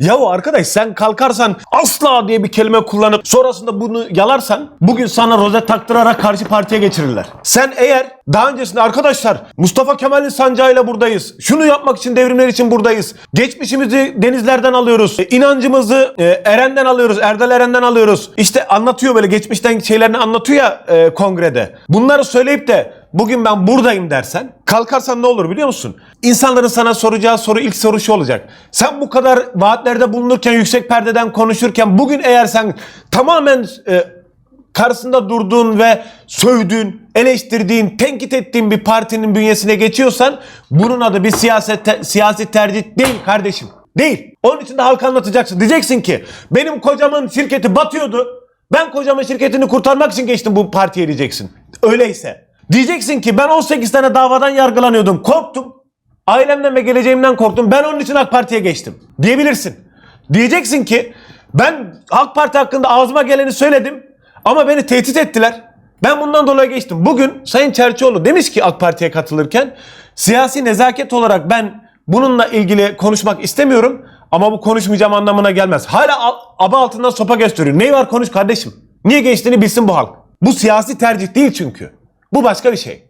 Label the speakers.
Speaker 1: Yahu arkadaş sen kalkarsan asla diye bir kelime kullanıp sonrasında bunu yalarsan bugün sana rozet taktırarak karşı partiye geçirirler. Sen eğer daha öncesinde arkadaşlar Mustafa Kemal'in sancağıyla buradayız. Şunu yapmak için devrimler için buradayız. Geçmişimizi denizlerden alıyoruz. E, inancımızı e, Eren'den alıyoruz. Erdal Eren'den alıyoruz. İşte anlatıyor böyle geçmişten şeylerini anlatıyor ya e, kongrede. Bunları söyleyip de bugün ben buradayım dersen kalkarsan ne olur biliyor musun? İnsanların sana soracağı soru ilk soru şu olacak. Sen bu kadar vaatlerde bulunurken yüksek perdeden konuşurken bugün eğer sen tamamen e, karşısında durduğun ve sövdüğün, eleştirdiğin, tenkit ettiğin bir partinin bünyesine geçiyorsan bunun adı bir siyaset siyasi tercih değil kardeşim. Değil. Onun için de halka anlatacaksın. Diyeceksin ki benim kocamın şirketi batıyordu. Ben kocamın şirketini kurtarmak için geçtim bu partiye diyeceksin. Öyleyse. Diyeceksin ki ben 18 tane davadan yargılanıyordum. Korktum. Ailemden ve geleceğimden korktum. Ben onun için AK Parti'ye geçtim. Diyebilirsin. Diyeceksin ki ben AK Parti hakkında ağzıma geleni söyledim ama beni tehdit ettiler. Ben bundan dolayı geçtim. Bugün Sayın Çerçioğlu demiş ki AK Parti'ye katılırken siyasi nezaket olarak ben bununla ilgili konuşmak istemiyorum ama bu konuşmayacağım anlamına gelmez. Hala al- aba altından sopa gösteriyor. Neyi var konuş kardeşim. Niye geçtiğini bilsin bu halk. Bu siyasi tercih değil çünkü. Bu başka bir şey.